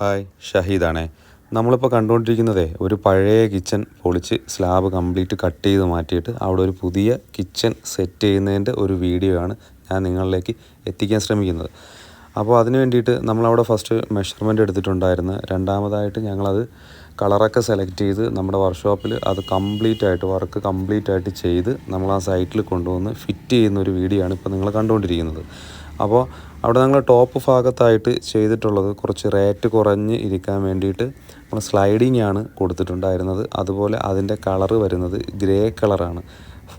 Hi ഷഹീദാണേ. നമ്മളിപ്പോൾ കണ്ടുകൊണ്ടിരിക്കുന്നതേ ഒരു പഴയ കിച്ചൺ പൊളിച്ച് സ്ലാബ് കംപ്ലീറ്റ് കട്ട് ചെയ്ത് മാറ്റിയിട്ട് അവിടെ ഒരു പുതിയ കിച്ചൺ സെറ്റ് ചെയ്യുന്നതിന്റെ ഒരു വീഡിയോ ആണ് ഞാൻ നിങ്ങളിലേക്ക് എത്തിക്കാൻ ശ്രമിക്കുന്നത്. അപ്പോൾ അതിന് വേണ്ടിയിട്ട് നമ്മളവിടെ ഫസ്റ്റ് മെഷർമെന്റ് എടുത്തിട്ടുണ്ടായിരുന്നു രണ്ടാമതായിട്ട് ഞങ്ങളത് കളറൊക്കെ സെലക്ട് ചെയ്ത് നമ്മുടെ വർക്ക്ഷോപ്പിൽ അത് കംപ്ലീറ്റ് ആയിട്ട് വർക്ക് കംപ്ലീറ്റ് ആയിട്ട് ചെയ്ത് നമ്മൾ ആ സൈറ്റിൽ കൊണ്ടുവന്ന് ഫിറ്റ് ചെയ്യുന്ന ഒരു വീഡിയോ ആണ് ഇപ്പോൾ നിങ്ങൾ കണ്ടുകൊണ്ടിരിക്കുന്നത്. അപ്പോൾ അവിടെ ഞങ്ങൾ ടോപ്പ് ഭാഗത്തായിട്ട് ചെയ്തിട്ടുള്ളത് കുറച്ച് റേറ്റ് കുറഞ്ഞ് ഇരിക്കാൻ വേണ്ടിയിട്ട് നമ്മൾ സ്ലൈഡിങ് ആണ് കൊടുത്തിട്ടുണ്ടായിരുന്നത്. അതുപോലെ അതിന്റെ കളറ് വരുന്നത് ഗ്രേ കളറാണ്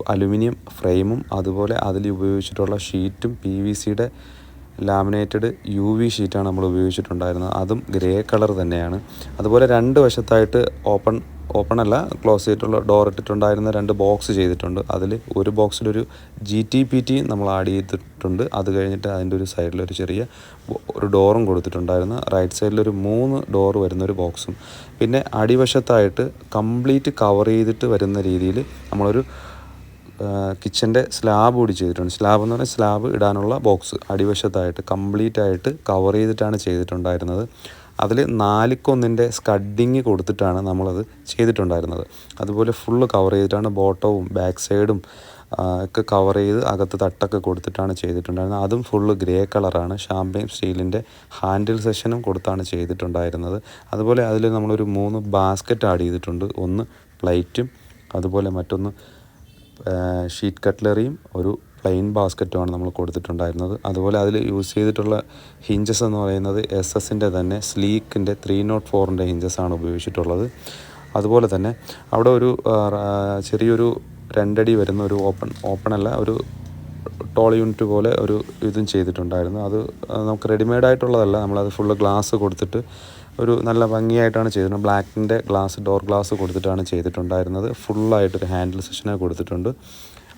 അലുമിനിയം ഫ്രെയിമും അതുപോലെ അതിൽ ഉപയോഗിച്ചിട്ടുള്ള ഷീറ്റും പി വി സിയുടെ ലാമിനേറ്റഡ് യു വി ഷീറ്റാണ് നമ്മൾ ഉപയോഗിച്ചിട്ടുണ്ടായിരുന്നത്. അതും ഗ്രേ കളർ തന്നെയാണ്. അതുപോലെ രണ്ട് വശത്തായിട്ട് ഓപ്പൺ ഓപ്പൺ അല്ല ക്ലോസ് ചെയ്തിട്ടുള്ള ഡോർ ഇട്ടിട്ടുണ്ടായിരുന്ന രണ്ട് ബോക്സ് ചെയ്തിട്ടുണ്ട്. അതിൽ ഒരു ബോക്സിലൊരു ജി ടി പി ടി നമ്മൾ ആഡ് ചെയ്തിട്ടുണ്ട്. അത് കഴിഞ്ഞിട്ട് അതിന്റെ ഒരു സൈഡിലൊരു ചെറിയ ഒരു ഡോറും കൊടുത്തിട്ടുണ്ടായിരുന്നു. റൈറ്റ് സൈഡിലൊരു മൂന്ന് ഡോർ വരുന്ന ഒരു ബോക്സും പിന്നെ അടിവശത്തായിട്ട് കംപ്ലീറ്റ് കവർ ചെയ്തിട്ട് വരുന്ന രീതിയിൽ നമ്മളൊരു കിച്ചന്റെ സ്ലാബ് കൂടി ചെയ്തിട്ടുണ്ട്. സ്ലാബ് എന്ന് പറഞ്ഞാൽ സ്ലാബ് ഇടാനുള്ള ബോക്സ് അടിവശത്തായിട്ട് കംപ്ലീറ്റ് ആയിട്ട് കവർ ചെയ്തിട്ടാണ് ചെയ്തിട്ടുണ്ടായിരുന്നത്. അതിൽ നാലിക്കൊന്നിന്റെ സ്കഡിങ് കൊടുത്തിട്ടാണ് നമ്മളത് ചെയ്തിട്ടുണ്ടായിരുന്നത്. അതുപോലെ ഫുള്ള് കവർ ചെയ്തിട്ടാണ് ബോട്ടവും ബാക്ക് സൈഡും ഒക്കെ കവർ ചെയ്ത് അകത്ത് തട്ടൊക്കെ കൊടുത്തിട്ടാണ് ചെയ്തിട്ടുണ്ടായിരുന്നത്. അതും ഫുള്ള് ഗ്രേ കളറാണ് ഷാമ്പയിൻ സ്റ്റീലിന്റെ ഹാൻഡിൽ സെഷനും കൊടുത്താണ് ചെയ്തിട്ടുണ്ടായിരുന്നത്. അതുപോലെ അതിൽ നമ്മളൊരു മൂന്ന് ബാസ്ക്കറ്റ് ആഡ് ചെയ്തിട്ടുണ്ട്. ഒന്ന് പ്ലേറ്റും അതുപോലെ മറ്റൊന്ന് ഷീറ്റ് കട്ട്ലറിയും ഒരു പ്ലെയിൻ ബാസ്ക്കറ്റുമാണ് നമ്മൾ കൊടുത്തിട്ടുണ്ടായിരുന്നത്. അതുപോലെ അതിൽ യൂസ് ചെയ്തിട്ടുള്ള ഹിഞ്ചസ് എന്ന് പറയുന്നത് എസ് എസിന്റെ തന്നെ സ്ലീക്കിന്റെ ത്രീ നോട്ട് ഫോറിന്റെ ഹിഞ്ചസാണ് ഉപയോഗിച്ചിട്ടുള്ളത്. അതുപോലെ തന്നെ അവിടെ ഒരു ചെറിയൊരു രണ്ടടി വരുന്ന ഒരു ഓപ്പൺ ഓപ്പൺ അല്ല ഒരു ടോൾ യൂണിറ്റ് പോലെ ഒരു ഇതും ചെയ്തിട്ടുണ്ടായിരുന്നു. അത് നമുക്ക് റെഡിമെയ്ഡ് ആയിട്ടുള്ളതല്ല നമ്മളത് ഫുള്ള് ഗ്ലാസ് കൊടുത്തിട്ട് ഒരു നല്ല ഭംഗിയായിട്ടാണ് ചെയ്തിരുന്നത്. ബ്ലാക്കിന്റെ ഗ്ലാസ് ഡോർ ഗ്ലാസ് കൊടുത്തിട്ടാണ് ചെയ്തിട്ടുണ്ടായിരുന്നത്. ഫുള്ളായിട്ടൊരു ഹാൻഡിൽ സെഷനെ കൊടുത്തിട്ടുണ്ട്.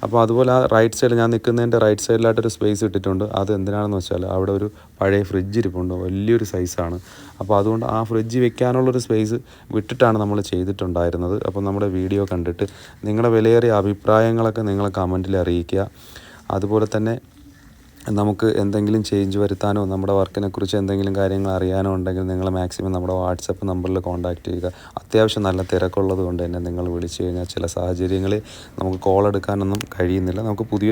അപ്പോൾ അതുപോലെ ആ റൈറ്റ് സൈഡിൽ ഞാൻ നിൽക്കുന്നതിന്റെ റൈറ്റ് സൈഡിലായിട്ടൊരു സ്പേസ് ഇട്ടിട്ടുണ്ട്. അത് എന്തിനാണെന്ന് വെച്ചാൽ അവിടെ ഒരു പഴയ ഫ്രിഡ്ജ് ഇരിപ്പുണ്ട്. വലിയൊരു സൈസാണ് അപ്പോൾ അതുകൊണ്ട് ആ ഫ്രിഡ്ജ് വെക്കാനുള്ളൊരു സ്പേസ് വിട്ടിട്ടാണ് നമ്മൾ ചെയ്തിട്ടുണ്ടായിരുന്നത്. അപ്പോൾ നമ്മുടെ വീഡിയോ കണ്ടിട്ട് നിങ്ങളുടെ വിലയേറിയ അഭിപ്രായങ്ങളൊക്കെ നിങ്ങൾ കമന്റിൽ അറിയിക്കുക. അതുപോലെ തന്നെ നമുക്ക് എന്തെങ്കിലും ചേഞ്ച് വരുത്താനോ നമ്മുടെ വർക്കിനെക്കുറിച്ച് എന്തെങ്കിലും കാര്യങ്ങൾ അറിയാനോ ഉണ്ടെങ്കിൽ നിങ്ങൾ മാക്സിമം നമ്മുടെ വാട്സപ്പ് നമ്പറിൽ കോൺടാക്റ്റ് ചെയ്യുക. അത്യാവശ്യം നല്ല തിരക്കുള്ളത് കൊണ്ട് തന്നെ നിങ്ങൾ വിളിച്ചു കഴിഞ്ഞാൽ ചില സാഹചര്യങ്ങളിൽ നമുക്ക് കോൾ എടുക്കാനൊന്നും കഴിയുന്നില്ല. നമുക്ക് പുതിയൊരു